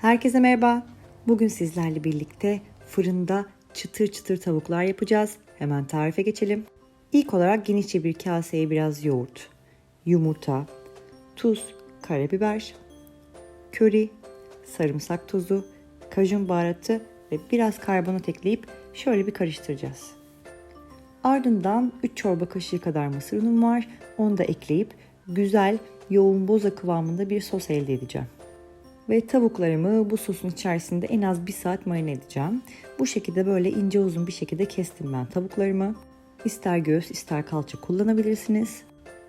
Herkese merhaba. Bugün sizlerle birlikte fırında çıtır çıtır tavuklar yapacağız. Hemen tarife geçelim. İlk olarak genişçe bir kaseye biraz yoğurt, yumurta, tuz, karabiber, köri, sarımsak tozu, kajun baharatı ve biraz karbonat ekleyip şöyle bir karıştıracağız. Ardından 3 çorba kaşığı kadar mısır unum var. Onu da ekleyip güzel yoğun boza kıvamında bir sos elde edeceğim. Ve tavuklarımı bu sosun içerisinde en az bir saat marine edeceğim. Bu şekilde böyle ince uzun bir şekilde kestim ben tavuklarımı. İster göğüs ister kalça kullanabilirsiniz.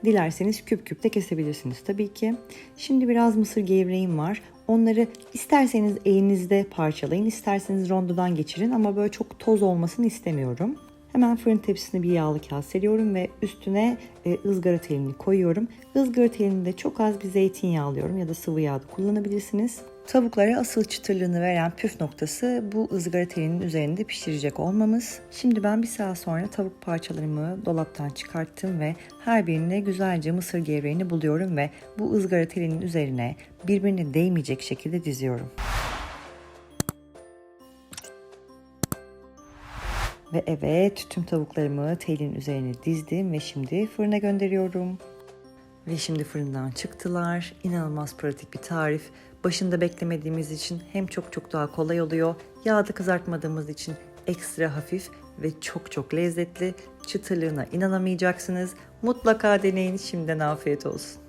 Dilerseniz küp küp de kesebilirsiniz tabii ki. Şimdi biraz mısır gevreğim var. Onları isterseniz elinizde parçalayın, isterseniz rondodan geçirin ama böyle çok toz olmasını istemiyorum. Hemen fırın tepsisine bir yağlı kağıt seriyorum ve üstüne e, ızgara telini koyuyorum. Izgara telinde çok az bir zeytinyağı alıyorum ya da sıvı yağ da kullanabilirsiniz. Tavuklara asıl çıtırlığını veren püf noktası bu ızgara telinin üzerinde pişirecek olmamız. Şimdi ben bir saat sonra tavuk parçalarımı dolaptan çıkarttım ve her birine güzelce mısır gevreğini buluyorum ve bu ızgara telinin üzerine birbirine değmeyecek şekilde diziyorum. Ve evet tüm tavuklarımı telin üzerine dizdim ve şimdi fırına gönderiyorum. Ve şimdi fırından çıktılar. İnanılmaz pratik bir tarif. Başında beklemediğimiz için hem çok çok daha kolay oluyor. Yağda kızartmadığımız için ekstra hafif ve çok çok lezzetli. Çıtırlığına inanamayacaksınız. Mutlaka deneyin. Şimdiden afiyet olsun.